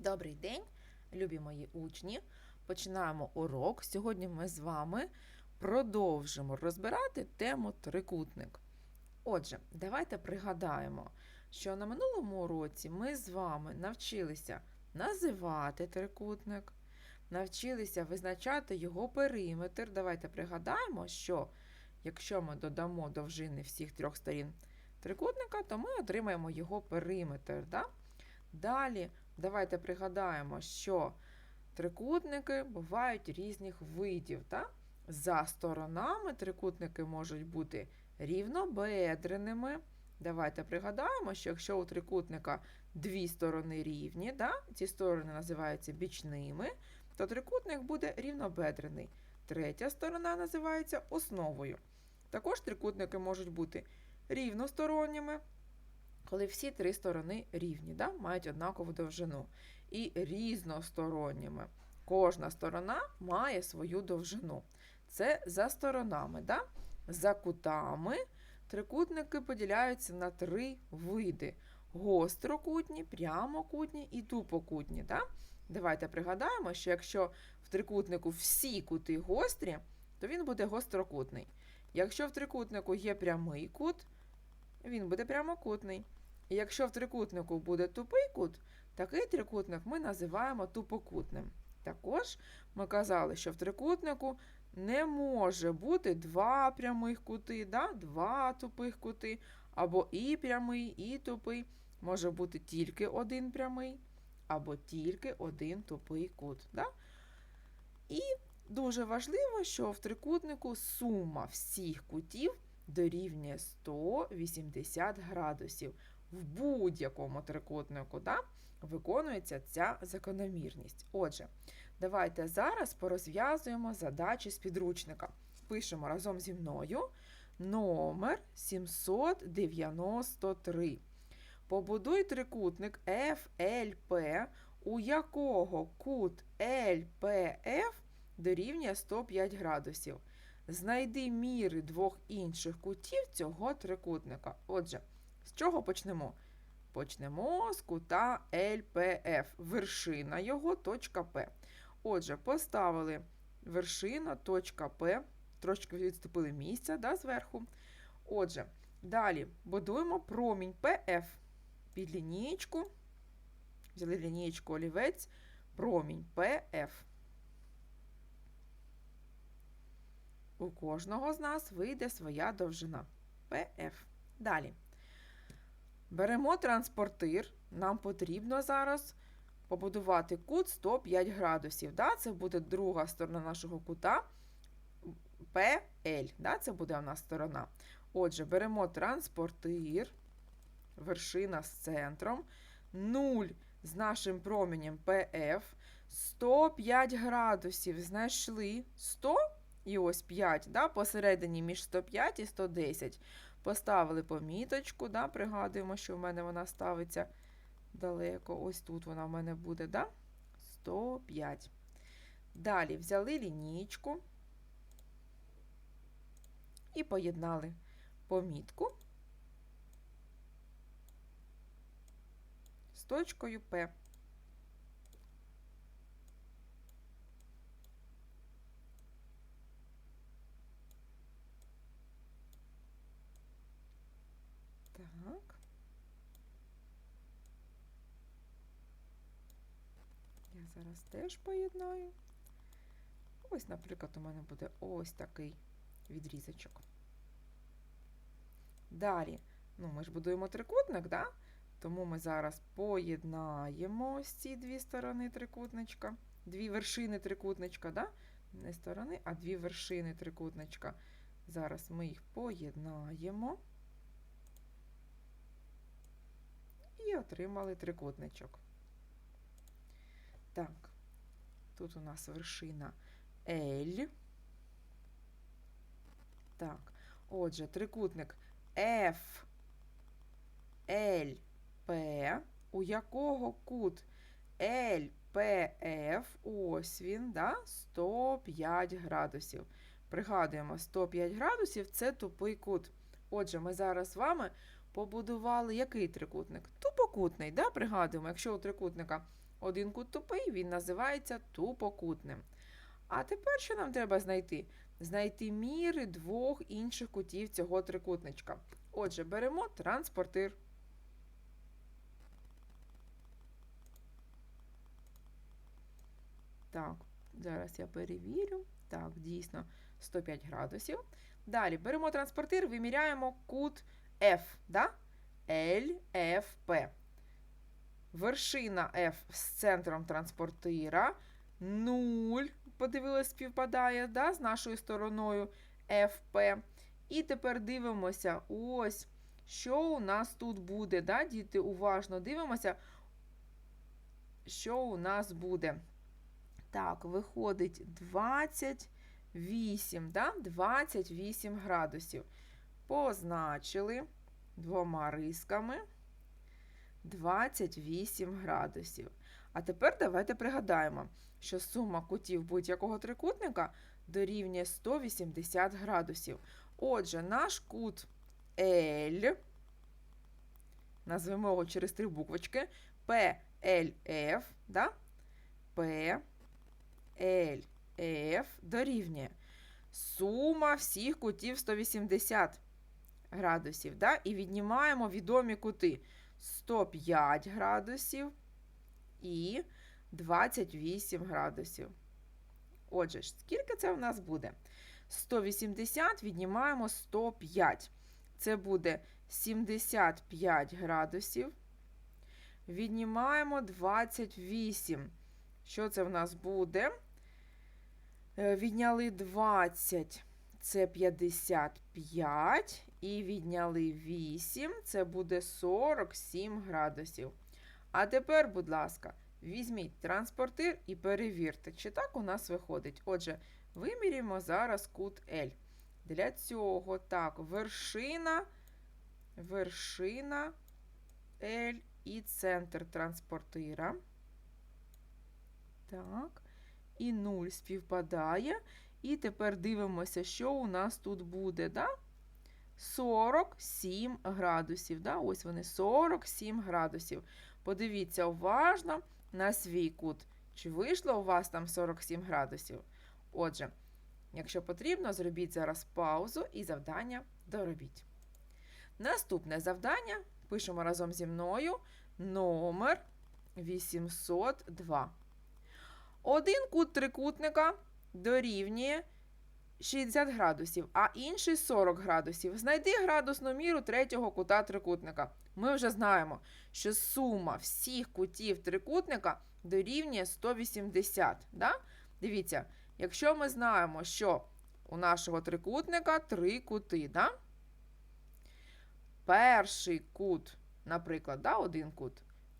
Добрий день, любі мої учні. Починаємо урок. Сьогодні ми з вами продовжимо розбирати тему трикутник. Отже, давайте пригадаємо, що на минулому уроці ми з вами навчилися називати трикутник, навчилися визначати його периметр. Давайте пригадаємо, що якщо ми додамо довжини всіх трьох сторін трикутника, то ми отримаємо його периметр. Да? Далі давайте пригадаємо, що трикутники бувають різних видів. Так? За сторонами трикутники можуть бути рівнобедреними. Давайте пригадаємо, що якщо у трикутника дві сторони рівні, да? ці сторони називаються бічними, то трикутник буде рівнобедрений. Третя сторона називається основою. Також трикутники можуть бути рівносторонніми, коли всі три сторони рівні, да? мають однакову довжину. І різносторонніми. Кожна сторона має свою довжину. Це за сторонами. Да? За кутами трикутники поділяються на три види: гострокутні, прямокутні і тупокутні. Да? Давайте пригадаємо, що якщо в трикутнику всі кути гострі, то він буде гострокутний. Якщо в трикутнику є прямий кут, він буде прямокутний. І якщо в трикутнику буде тупий кут, такий трикутник ми називаємо тупокутним. Також ми казали, що в трикутнику не може бути два прямих кути, да? два тупих кути, або і прямий, і тупий. Може бути тільки один прямий, або тільки один тупий кут. Да? І дуже важливо, що в трикутнику сума всіх кутів дорівнює 180 градусів. В будь-якому трикутнику да, виконується ця закономірність. Отже, давайте зараз порозв'язуємо задачі з підручника. Пишемо разом зі мною номер 793. Побудуй трикутник FLP, у якого кут LPF дорівнює 105 градусів. Знайди міри двох інших кутів цього трикутника. Отже, з чого почнемо? Почнемо з кута LPF, вершина його точка П. Отже, поставили вершина, точка П, трошки відступили місця да, зверху. Отже, далі будуємо промінь PF під лінієчку. Взяли лінієчку олівець, промінь PF. У кожного з нас вийде своя довжина PF. Далі. Беремо транспортир. Нам потрібно зараз побудувати кут 105 градусів. Да? Це буде друга сторона нашого кута PL. Да? Це буде у нас сторона. Отже, беремо транспортир, вершина з центром, 0 з нашим променем PF, 105 градусів знайшли 100 і ось 5, да? посередині між 105 і 110. Поставили поміточку, да, пригадуємо, що в мене вона ставиться далеко. Ось тут вона в мене буде, да? 105. Далі взяли лінійку і поєднали помітку з точкою П. Так. Я зараз теж поєднаю. Ось, наприклад, у мене буде ось такий відрізочок. Далі, ну, ми ж будуємо трикутник, да? тому ми зараз поєднаємо ось ці дві сторони трикутничка, дві вершини трикутничка, да? не сторони, а дві вершини трикутничка. Зараз ми їх поєднаємо. і отримали трикутничок. Так, тут у нас вершина L. Так, отже, трикутник F, L, P, у якого кут LPF, ось він, да, 105 градусів. Пригадуємо, 105 градусів це тупий кут. Отже, ми зараз з вами побудували який трикутник? Тупокутний, да? пригадуємо, якщо у трикутника один кут тупий, він називається тупокутним. А тепер що нам треба знайти? Знайти міри двох інших кутів цього трикутничка. Отже, беремо транспортир. Так, зараз я перевірю. Так, дійсно, 105 градусів. Далі беремо транспортир, виміряємо кут F, да? LFP. Вершина F з центром транспортира 0, подивилась, співпадає да, з нашою стороною FP. І тепер дивимося, ось, що у нас тут буде. Да? Діти, уважно дивимося, що у нас буде. Так, виходить 28, да? 28 градусів. Позначили двома рисками 28 градусів. А тепер давайте пригадаємо, що сума кутів будь-якого трикутника дорівнює 180 градусів. Отже, наш кут L, назвемо його через три буквочки, PLF, да? PLF дорівнює сума всіх кутів 180 градусів. Да? І віднімаємо відомі кути 105 градусів і 28 градусів. Отже, скільки це в нас буде? 180 віднімаємо 105. Це буде 75 градусів. Віднімаємо 28. Що це в нас буде? Е, Відняли 20, це 55. І відняли 8, це буде 47 градусів. А тепер, будь ласка, візьміть транспортир і перевірте, чи так у нас виходить. Отже, вимірюємо зараз кут L. Для цього, так, вершина, вершина L і центр транспортира. Так, і 0 співпадає. І тепер дивимося, що у нас тут буде. Да? 47 градусів. Да? Ось вони 47 градусів. Подивіться уважно на свій кут. Чи вийшло у вас там 47 градусів? Отже, якщо потрібно, зробіть зараз паузу і завдання доробіть. Наступне завдання пишемо разом зі мною номер 802. Один кут трикутника дорівнює 60 градусів, а інший 40 градусів. Знайди градусну міру третього кута трикутника. Ми вже знаємо, що сума всіх кутів трикутника дорівнює 180. Да? Дивіться, якщо ми знаємо, що у нашого трикутника три кути, да? перший кут, наприклад, да, один кут,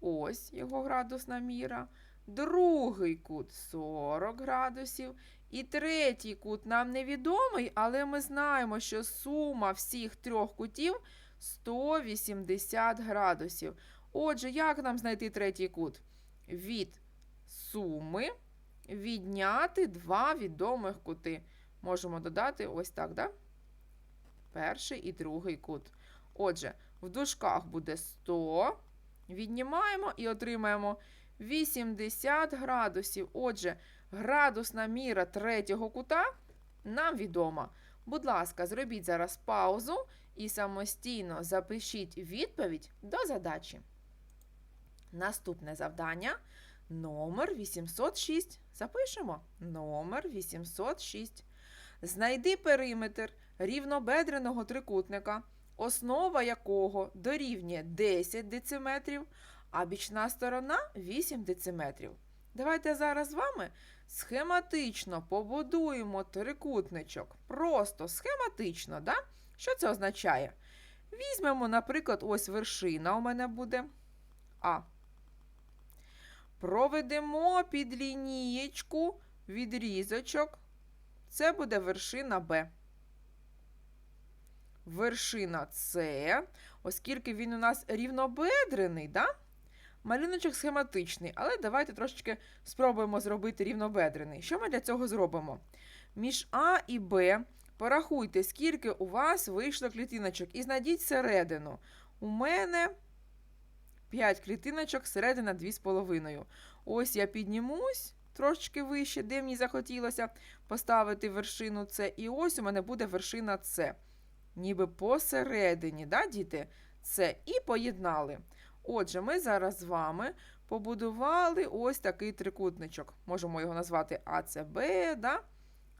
ось його градусна міра. Другий кут 40 градусів. І третій кут нам невідомий, але ми знаємо, що сума всіх трьох кутів 180 градусів. Отже, як нам знайти третій кут? Від суми відняти два відомих кути. Можемо додати ось так, да? Перший і другий кут. Отже, в дужках буде 100. Віднімаємо і отримаємо 80 градусів. Отже, градусна міра третього кута нам відома. Будь ласка, зробіть зараз паузу і самостійно запишіть відповідь до задачі. Наступне завдання номер 806. Запишемо номер 806. Знайди периметр рівнобедреного трикутника, основа якого дорівнює 10 дециметрів, а бічна сторона 8 дециметрів. Давайте зараз з вами схематично побудуємо трикутничок. Просто схематично, да? Що це означає? Візьмемо, наприклад, ось вершина у мене буде А. Проведемо під лінієчку відрізочок. Це буде вершина Б. Вершина С, оскільки він у нас рівнобедрений, да? Малюночок схематичний, але давайте трошечки спробуємо зробити рівнобедрений. Що ми для цього зробимо? Між А і Б порахуйте, скільки у вас вийшло клітиночок, і знайдіть середину. У мене 5 клітиночок, середина 2,5. Ось я піднімусь трошечки вище, де мені захотілося поставити вершину С. І ось у мене буде вершина С. Ніби посередині, да, діти? С. І поєднали. Отже, ми зараз з вами побудували ось такий трикутничок. Можемо його назвати АЦБ, да?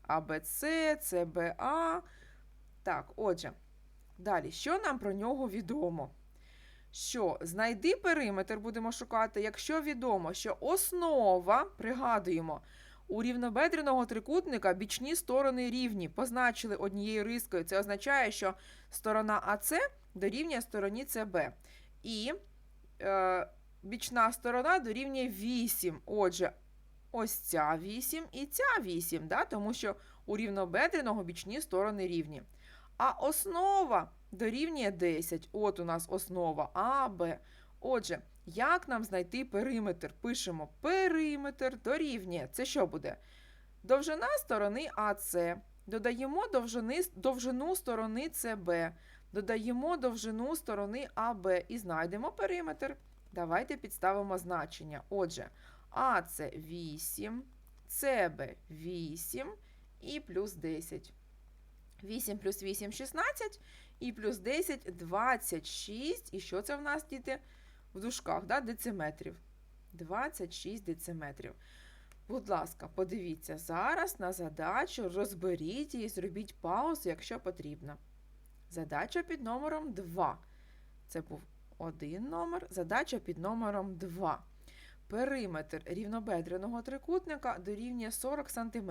АБЦ, ЦБА. Так, отже, далі, що нам про нього відомо? Що знайди периметр, будемо шукати, якщо відомо, що основа, пригадуємо, у рівнобедреного трикутника бічні сторони рівні, позначили однією рискою. Це означає, що сторона АЦ дорівнює стороні СБ. І бічна сторона дорівнює 8. Отже, ось ця 8 і ця 8, да? тому що у рівнобедреного бічні сторони рівні. А основа дорівнює 10. От у нас основа А, Б. Отже, як нам знайти периметр? Пишемо периметр дорівнює. Це що буде? Довжина сторони АС. Додаємо довжини, довжину сторони СБ. Додаємо довжину сторони АБ і знайдемо периметр. Давайте підставимо значення. Отже, АС 8, СБ 8 і плюс 10. 8 плюс 8 16 і плюс 10 26. І що це в нас, діти? В дужках, да? дециметрів. 26 дециметрів. Будь ласка, подивіться зараз на задачу, розберіть її, зробіть паузу, якщо потрібно. Задача під номером 2. Це був один номер. Задача під номером 2. Периметр рівнобедреного трикутника дорівнює 40 см,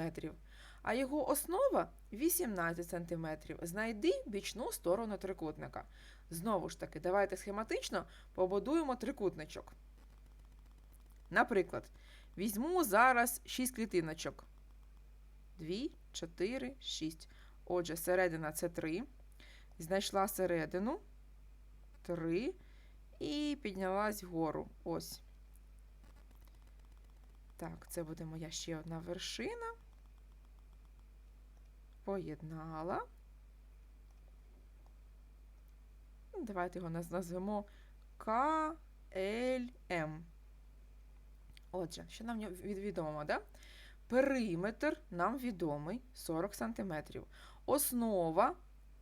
а його основа 18 см. Знайди бічну сторону трикутника. Знову ж таки, давайте схематично побудуємо трикутничок. Наприклад, візьму зараз 6 клітиночок. 2, 4, 6. Отже, середина це 3. Знайшла середину 3 і піднялась вгору. Ось. Так, це буде моя ще одна вершина. Поєднала. Давайте його назвемо КЛМ. Отже, що нам відомо, да? Периметр нам відомий 40 см. Основа,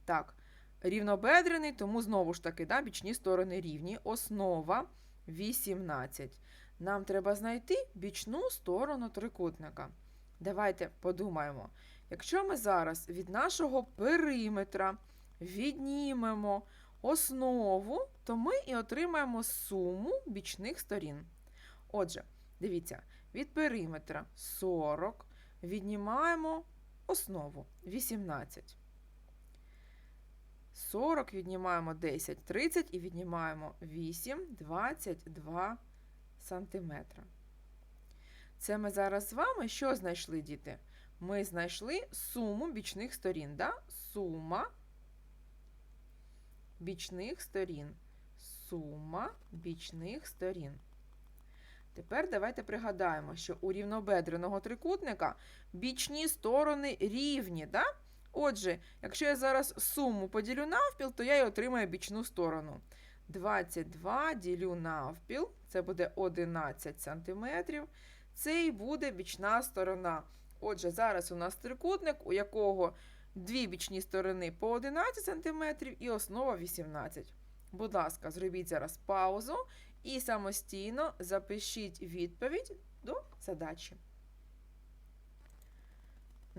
так, рівнобедрений, тому знову ж таки, да, бічні сторони рівні. Основа 18. Нам треба знайти бічну сторону трикутника. Давайте подумаємо. Якщо ми зараз від нашого периметра віднімемо основу, то ми і отримаємо суму бічних сторін. Отже, дивіться, від периметра 40 віднімаємо основу 18. 40 віднімаємо 10, 30 і віднімаємо 8, 22 сантиметра. Це ми зараз з вами що знайшли, діти? Ми знайшли суму бічних сторін. Да? Сума бічних сторін. Сума бічних сторін. Тепер давайте пригадаємо, що у рівнобедреного трикутника бічні сторони рівні. Да? Отже, якщо я зараз суму поділю навпіл, то я й отримаю бічну сторону. 22 ділю навпіл, це буде 11 см. Це і буде бічна сторона. Отже, зараз у нас трикутник, у якого дві бічні сторони по 11 см і основа 18 Будь ласка, зробіть зараз паузу і самостійно запишіть відповідь до задачі.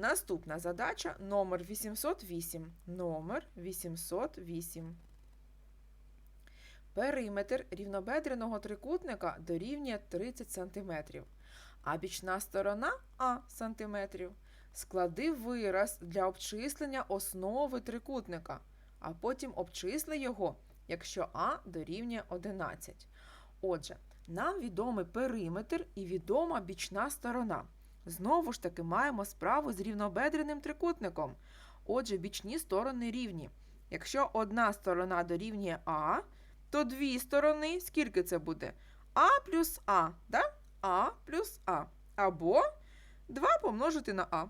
Наступна задача номер 808. Номер 808. Периметр рівнобедреного трикутника дорівнює 30 см, а бічна сторона А см. Склади вираз для обчислення основи трикутника, а потім обчисли його, якщо А дорівнює 11. Отже, нам відомий периметр і відома бічна сторона. Знову ж таки, маємо справу з рівнобедреним трикутником. Отже, бічні сторони рівні. Якщо одна сторона дорівнює А, то дві сторони, скільки це буде? А плюс А. Да? А плюс А. Або 2 помножити на А.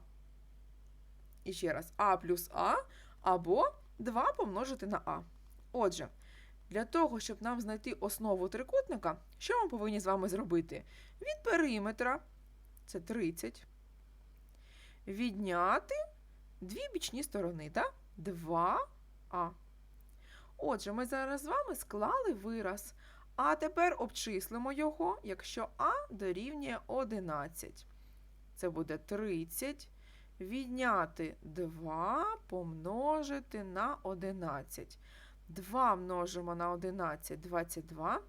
І ще раз, А плюс А, або 2 помножити на А. Отже, Для того, щоб нам знайти основу трикутника, що ми повинні з вами зробити? Від периметра, це 30, відняти дві бічні сторони, так? 2а. Отже, ми зараз з вами склали вираз. А тепер обчислимо його, якщо А дорівнює 11. Це буде 30. Відняти 2 помножити на 11. 2 множимо на 11 22.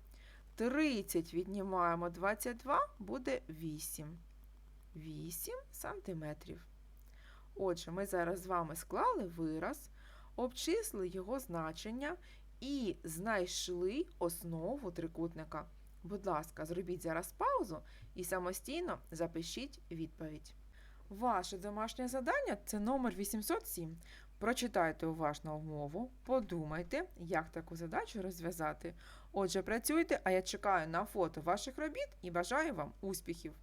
30 віднімаємо 22, буде 8. 8 сантиметрів. Отже, ми зараз з вами склали вираз, обчислили його значення і знайшли основу трикутника. Будь ласка, зробіть зараз паузу і самостійно запишіть відповідь. Ваше домашнє завдання це номер 807. Прочитайте уважно умову, подумайте, як таку задачу розв'язати. Отже, працюйте, а я чекаю на фото ваших робіт і бажаю вам успіхів!